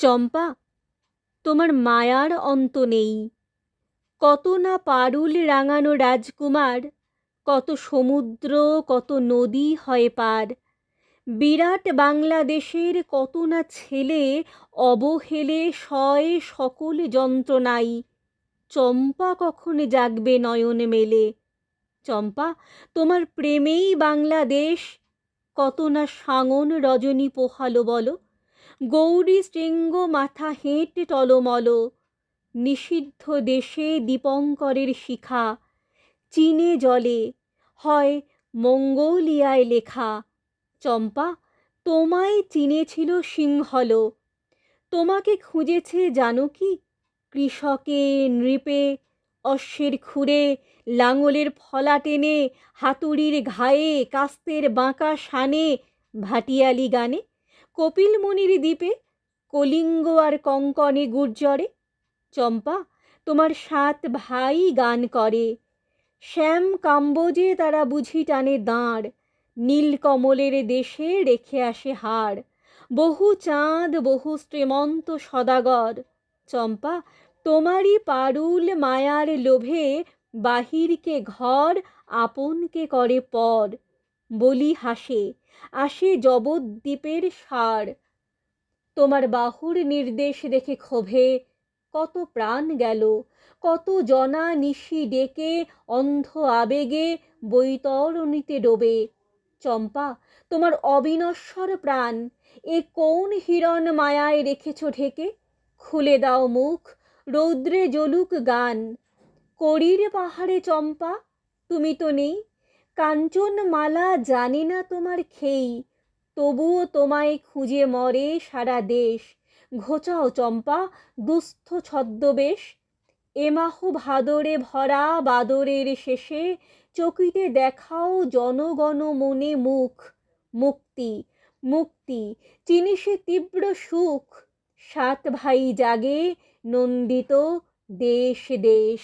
চম্পা, তোমার মায়ার অন্ত নেই। কত না পারুল রাঙানো রাজকুমার, কত সমুদ্র, কত নদী হয় পার। বিরাট বাংলাদেশের কত না ছেলে, অবহেলে সয় সকল যন্ত্রণাই। চম্পা কখন জাগবে নয়ন মেলে? চম্পা, তোমার প্রেমেই বাংলাদেশ, কত না সাঙন রজনী পোহালো বলো। গৌরী শৃঙ্গ মাথা হেঁট টলমল। নিষিদ্ধ দেশে দীপঙ্করের শিখা। চীনে জলে, হয় মঙ্গোলিয়ায় লেখা। চম্পা, তোমায় চিনেছিল সিংহল। তোমাকে খুঁজেছে জানো কি কৃষকে নৃপে, অশ্বের খুঁড়ে, লাঙলের ফলা টেনে, হাতুড়ির ঘায়ে, কাস্তের বাঁকা শানে, ভাটিয়ালি গানে। কপিলমুনির দ্বীপে, কলিঙ্গ আর কঙ্কনে গুর্জরে। চম্পা, তোমার সাত ভাই গান করে। শ্যাম কাম্বোজে তারা বুঝি টানে দাঁড়। নীলকমলের দেশে রেখে আসে হাড়। বহু চাঁদ, বহু শ্রীমন্ত সদাগর। চম্পা, তোমারই পারুল মায়ার লোভে বাহিরকে ঘর, আপনকে করে পর। বলি হাসে, আসে জবদ্বীপের সার। তোমার বাহুর নির্দেশ দেখে ক্ষোভে, কত প্রাণ গেল, কত জনা নিশি ডেকে, অন্ধ আবেগে বৈতরণীতে ডোবে। চম্পা, তোমার অবিনশ্বর প্রাণ, এ কোন হিরণ মায়ায় রেখেছ ঢেকে? খুলে দাও মুখ, রৌদ্রে জ্বলুক গান। করির পাহাড়ে চম্পা, তুমি তো নেই কাঞ্চন মালা জানে না তোমার খেই, তবুও তোমায় খুঁজে মরে সারা দেশ। ঘোচাও চম্পা, দুস্থ ছদ্মবেশ এমাহ ভাদরে ভরা বাদরের শেষে চকিতে দেখাও জনগণ মনে মুখ। মুক্তি মুক্তি, চিনি সে তীব্র সুখ, সাত ভাই জাগে নন্দিত দেশ দেশ।